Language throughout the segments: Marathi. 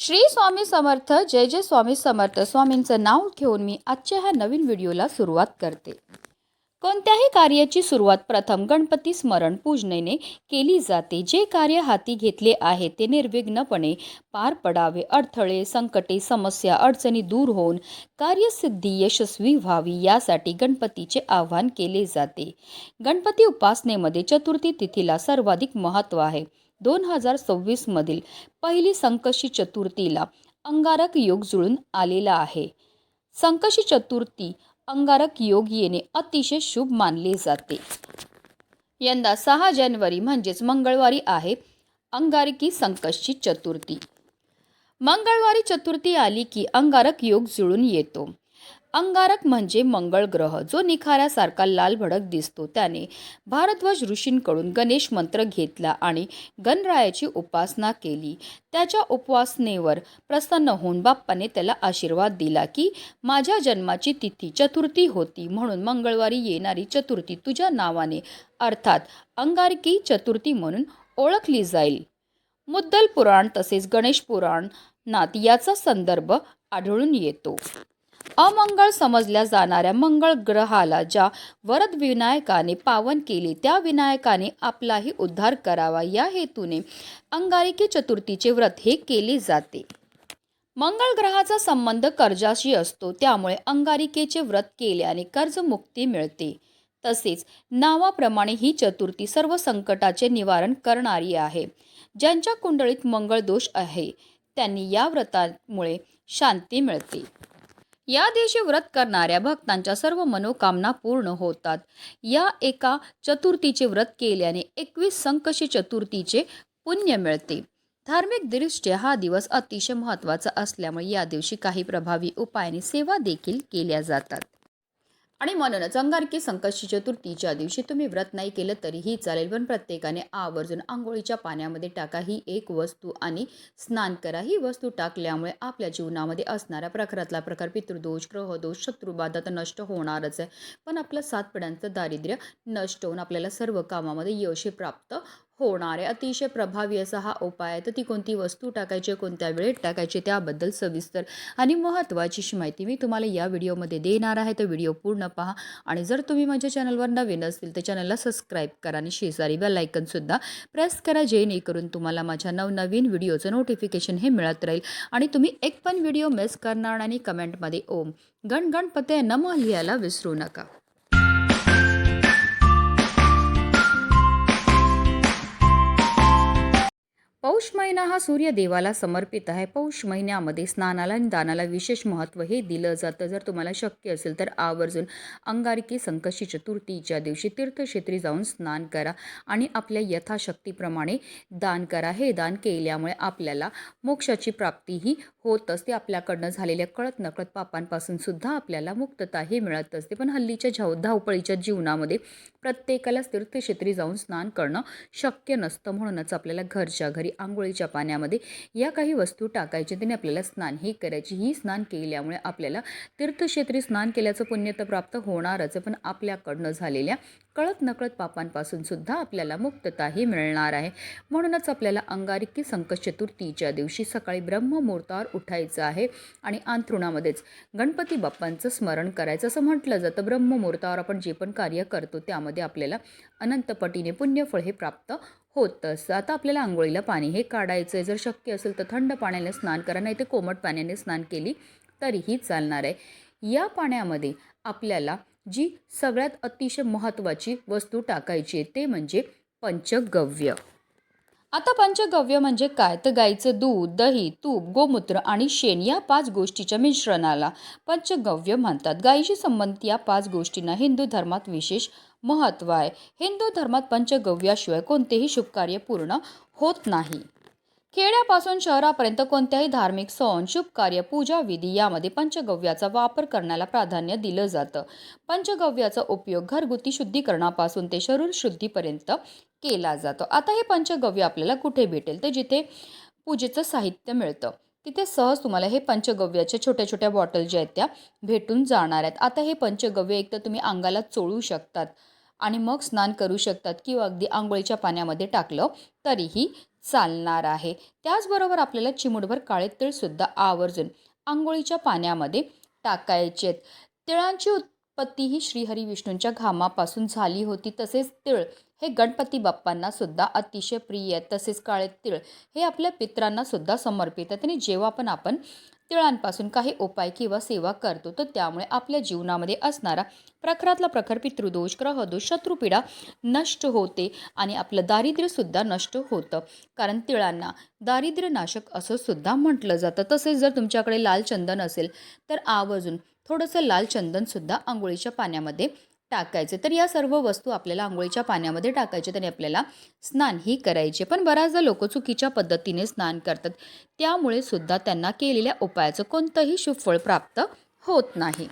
श्री स्वामी समर्थ जय जय स्वामी समर्थ. स्वामींचं नाव घेऊन मी आजच्या ह्या नवीन व्हिडिओला सुरुवात करते. कोणत्याही कार्याची सुरुवात प्रथम गणपती स्मरण पूजनेने केली जाते. जे कार्य हाती घेतले आहे ते निर्विघ्नपणे पार पडावे. अडथळे संकटे समस्या अडचणी दूर होऊन कार्यसिद्धी यशस्वी व्हावी यासाठी गणपतीचे आवाहन केले जाते. गणपती उपासनेमध्ये चतुर्थी तिथीला सर्वाधिक महत्त्व आहे. दोन हजार सव्वीसमधील पहिली संकशी चतुर्थीला अंगारक योग जुळून आलेला आहे. संकशी चतुर्थी अंगारक योग येणे अतिशय शुभ मानले जाते. यंदा सहा जानेवारी म्हणजेच मंगळवारी आहे अंगारकी संकष्टी चतुर्थी. मंगळवारी चतुर्थी आली की अंगारक योग जुळून येतो. अंगारक म्हणजे मंगळ ग्रह जो निखाऱ्यासारखा लाल भडक दिसतो. त्याने भारद्वाज ऋषींकडून गणेश मंत्र घेतला आणि गणरायाची उपासना केली. त्याच्या उपासनेवर प्रसन्न होऊन बाप्पाने त्याला आशीर्वाद दिला की माझ्या जन्माची तिथी चतुर्थी होती. म्हणून मंगळवारी येणारी चतुर्थी तुझ्या नावाने. अर्थात अंगारकी चतुर्थी म्हणून ओळखली जाईल. मुद्दल पुराण तसेच गणेश पुराणात याचा संदर्भ आढळून येतो. अमंगळ समजल्या जाणाऱ्या मंगळ ग्रहाला ज्या वरद विनायकाने पावन केले त्या विनायकाने आपलाही उद्धार करावा. या हेतूने अंगारिकी चतुर्थीचे व्रत हे केले जाते. मंगळ ग्रहाचा संबंध कर्जाशी असतो त्यामुळे अंगारिकेचे व्रत केल्याने कर्जमुक्ती मिळते. तसेच नावाप्रमाणे ही चतुर्थी सर्व संकटाचे निवारण करणारी आहे. ज्यांच्या कुंडळीत मंगळ दोष आहे त्यांनी या व्रतामुळे शांती मिळते. या दिवशी व्रत करणाऱ्या भक्तांच्या सर्व मनोकामना पूर्ण होतात. या एका चतुर्थीचे व्रत केल्याने एकवीस संकशी चतुर्थीचे पुण्य मिळते. धार्मिक दृष्ट्या हा दिवस अतिशय महत्त्वाचा असल्यामुळे या दिवशी काही प्रभावी उपायाने सेवा देखील केल्या जातात. आणि म्हणूनच अंगारकी संकष्टी चतुर्थीच्या दिवशी तुम्ही व्रत नाही केलं तरीही चालेल पण प्रत्येकाने आवर्जून आंघोळीच्या पाण्यामध्ये टाका. ही एक वस्तू आणि स्नान करा. ही वस्तू टाकल्यामुळे आपल्या जीवनामध्ये असणाऱ्या प्रकारातला प्रकार पितृदोष ग्रहदोष शत्रुबाधा तर नष्ट होणारच आहे. पण आपलं सात पिढ्यांचं दारिद्र्य नष्ट होऊन आपल्याला सर्व कामामध्ये यश प्राप्त होणार आहे अतिशय प्रभावी असा हा उपाय आहे. तर ती कोणती वस्तू टाकायची कोणत्या वेळेत टाकायची त्याबद्दल सविस्तर आणि महत्त्वाची अशी माहिती मी तुम्हाला या व्हिडिओमध्ये देणार आहे. तर व्हिडिओ पूर्ण पहा आणि जर तुम्ही माझ्या चॅनलवर नवीन असतील तर चॅनलला सबस्क्राईब करा आणि शेजारी बेल आयकनसुद्धा प्रेस करा जेणेकरून तुम्हाला माझ्या नवनवीन व्हिडिओचं नोटिफिकेशन हे मिळत राहील. आणि तुम्ही एक पण व्हिडिओ मिस करणार आणि कमेंटमध्ये ओम गण गणपते नम लिहायला विसरू नका. पौष महिना हा सूर्यदेवाला समर्पित आहे. पौष महिन्यामध्ये स्नानाला आणि दानाला विशेष महत्त्व हे दिलं जातं. जर तुम्हाला शक्य असेल तर आवर्जून अंगारकी संकष्टी चतुर्थीच्या दिवशी तीर्थक्षेत्री जाऊन स्नान करा आणि आपल्या यथाशक्तीप्रमाणे दान करा. हे दान केल्यामुळे आपल्याला मोक्षाची प्राप्तीही होत असते आपल्याकडनं झालेल्या कळत नकळत पापांपासून सुद्धा आपल्याला मुक्तता ही मिळत असते. पण हल्लीच्या धाव धावपळीच्या जीवनामध्ये प्रत्येकालाच तीर्थक्षेत्री जाऊन स्नान करणं शक्य नसतं. म्हणूनच आपल्याला घरच्या घरी आंघोळीच्या पाण्यामध्ये या काही वस्तू टाकायच्या त्याने आपल्याला स्नान ही करायची. ही स्नान केल्यामुळे आपल्याला तीर्थक्षेत्री स्नान केल्याचं पुण्य तर प्राप्त होणारच पण आपल्याकडनं झालेल्या कळत नकळत पापांपासून सुद्धा आपल्याला मुक्तताही मिळणार आहे. म्हणूनच आपल्याला अंगारिकी संकट चतुर्थीच्या दिवशी सकाळी ब्रह्ममुहूर्तावर उठायचं आहे आणि अंथरुणामध्येच गणपती बाप्पांचं स्मरण करायचं. असं म्हटलं जातं. ब्रह्ममुहूर्तावर आपण जे पण कार्य करतो त्यामध्ये आपल्याला अनंतपटीने पुण्यफळ हे प्राप्त होत. असतं आता आपल्याला आंघोळीला पाणी हे काढायचं आहे जर शक्य असेल तर थंड पाण्याने स्नान करा नाही तर कोमट पाण्याने स्नान केली तरीही चालणार आहे. या पाण्यामध्ये आपल्याला जी सगळ्यात अतिशय महत्त्वाची वस्तू टाकायची आहे ते म्हणजे पंचगव्य. आता पंचगव्य म्हणजे काय? तर गाईचं दूध दही तूप गोमूत्र आणि शेण या पाच गोष्टीच्या मिश्रणाला पंचगव्य म्हणतात. गायीशी संबंधित या पाच गोष्टींना हिंदू धर्मात विशेष महत्त्व आहे. हिंदू धर्मात पंचगव्याशिवाय कोणतेही शुभकार्य पूर्ण होत नाही. खेड्यापासून शहरापर्यंत कोणत्याही धार्मिक सण शुभ कार्य पूजा विधी यामध्ये पंचगव्याचा वापर करण्याला प्राधान्य दिलं जातं. पंचगव्याचा उपयोग घरगुती शुद्धीकरणापासून ते शरीर शुद्धीपर्यंत केला जातो. आता हे पंचगव्य आपल्याला कुठे भेटेल? ते जिथे पूजेचं साहित्य मिळतं. तिथे सहज तुम्हाला हे पंचगव्याच्या छोट्या छोट्या बॉटल ज्या आहेत त्या भेटून जाणार आहेत. आता हे पंचगव्य एक तर तुम्ही अंगाला चोळू शकतात. आणि मग स्नान करू शकतात किंवा अगदी आंघोळीच्या पाण्यामध्ये टाकलं तरीही चालणार आहे. त्याचबरोबर आपल्याला चिमूटभर काळे तिळसुद्धा आवर्जून आंघोळीच्या पाण्यामध्ये टाकायचे आहेत. तिळांची उत्पत्ती ही श्रीहरी विष्णूंच्या घामापासून झाली होती. तसेच तिळ हे गणपती बाप्पांना सुद्धा अतिशय प्रिय आहेत. तसेच काळे तिळ हे आपल्या पित्रांना सुद्धा समर्पित आहेत. आणि जेव्हा पण आपण तिळांपासून काही उपाय किंवा सेवा करतो. तर त्यामुळे आपल्या जीवनामध्ये असणारा प्रखरातला प्रखर पितृदोष ग्रहदोष शत्रुपीडा नष्ट होते आणि आपलं दारिद्र्यसुद्धा नष्ट होतं. कारण तिळांना दारिद्र्यनाशक असं सुद्धा म्हटलं जातं. तसेच जर तुमच्याकडे लाल चंदन असेल तर आवर्जून थोडंसं लाल चंदनसुद्धा आंघोळीच्या पाण्यामध्ये टाकायचे. तर या सर्व वस्तू आपल्याला आंघोळीच्या पाण्यामध्ये टाकायचे. आणि आपल्याला स्नानही करायचे. पण बऱ्याचदा लोक चुकीच्या पद्धतीने स्नान करतात. त्यामुळे सुद्धा त्यांना केलेल्या उपायाचं कोणतंही शुभफळ प्राप्त होत नाही.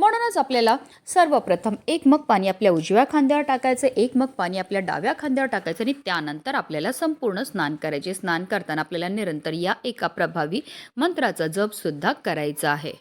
म्हणूनच आपल्याला सर्वप्रथम एक मग पाणी आपल्या उजव्या खांद्यावर टाकायचं एक मग पाणी आपल्या डाव्या खांद्यावर टाकायचं आणि त्यानंतर आपल्याला संपूर्ण स्नान करायचे. स्नान करताना आपल्याला निरंतर या एका प्रभावी मंत्राचा जप सुद्धा करायचा आहे.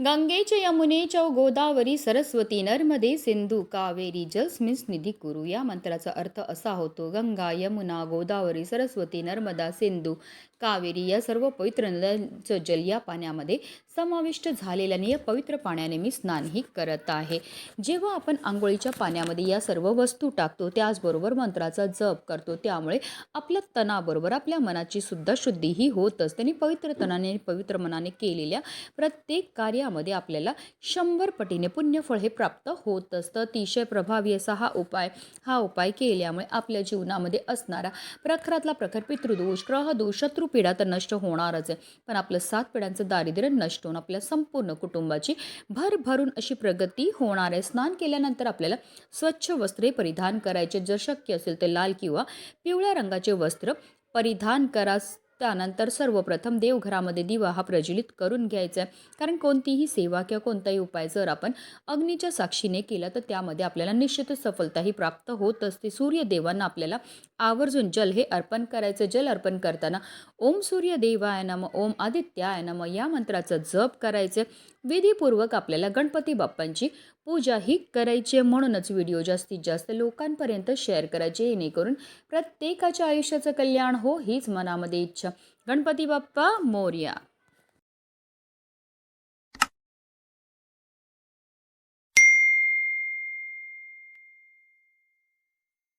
गंगेचे यमुने चौ गोदावरी सरस्वती नर्मदे सिंधू कावेरी जलस्मिन्स निधी कुरु. या मंत्राचा अर्थ असा होतो गंगा यमुना गोदावरी सरस्वती नर्मदा सिंधू कावेरी या सर्व पवित्र नद्यांचं जल या पाण्यामध्ये समाविष्ट झालेल्याने या पवित्र पाण्याने मी स्नान स्नानही करत आहे. जेव्हा आपण आंघोळीच्या पाण्यामध्ये या सर्व वस्तू टाकतो त्याचबरोबर मंत्राचा जप करतो त्यामुळे आपल्या तणाबरोबर आपल्या मनाची सुद्धा शुद्धीही होत असते. आणि पवित्र तणाने पवित्र मनाने केलेल्या प्रत्येक कार्यामध्ये आपल्याला शंभर पटीने पुण्यफळ हे प्राप्त होत असतं. अतिशय प्रभावी असा हा उपाय हा उपाय केल्यामुळे आपल्या जीवनामध्ये असणारा प्रखरातला प्रखर पितृदोष ग्रहदोष शत्रुपीडा तर नष्ट होणारच आहे. पण आपलं सात पिढ्यांचं दारिद्र्य नष्ट होऊन आपल्या संपूर्ण कुटुंबाची भरभरून अशी प्रगती होणार आहे. स्नान केल्यानंतर आपल्याला स्वच्छ वस्त्रे परिधान करायचे. जर शक्य असेल तर लाल किंवा पिवळ्या रंगाचे वस्त्र परिधान करा. त्यानंतर सर्वप्रथम देवघरामध्ये दिवा हा प्रज्वलित करून घ्यायचा आहे. कारण कोणतीही सेवा किंवा कोणताही उपाय जर आपण अग्नीच्या साक्षीने केला तर त्यामध्ये आपल्याला निश्चितच सफलताही प्राप्त होत असते. सूर्यदेवांना आपल्याला आवर्जून जल हे अर्पण करायचं जल अर्पण करताना ओम सूर्यदेवाय नम ओम आदित्याय नम या मंत्राचं जप करायचं विधीपूर्वक आपल्याला गणपती बाप्पांची पूजा ही करायची आहे म्हणूनच व्हिडिओ जास्तीत जास्त लोकांपर्यंत शेअर करायचे जेणेकरून प्रत्येकाच्या आयुष्याचं कल्याण हो हीच मनामध्ये इच्छा. गणपती बाप्पा मोर्या.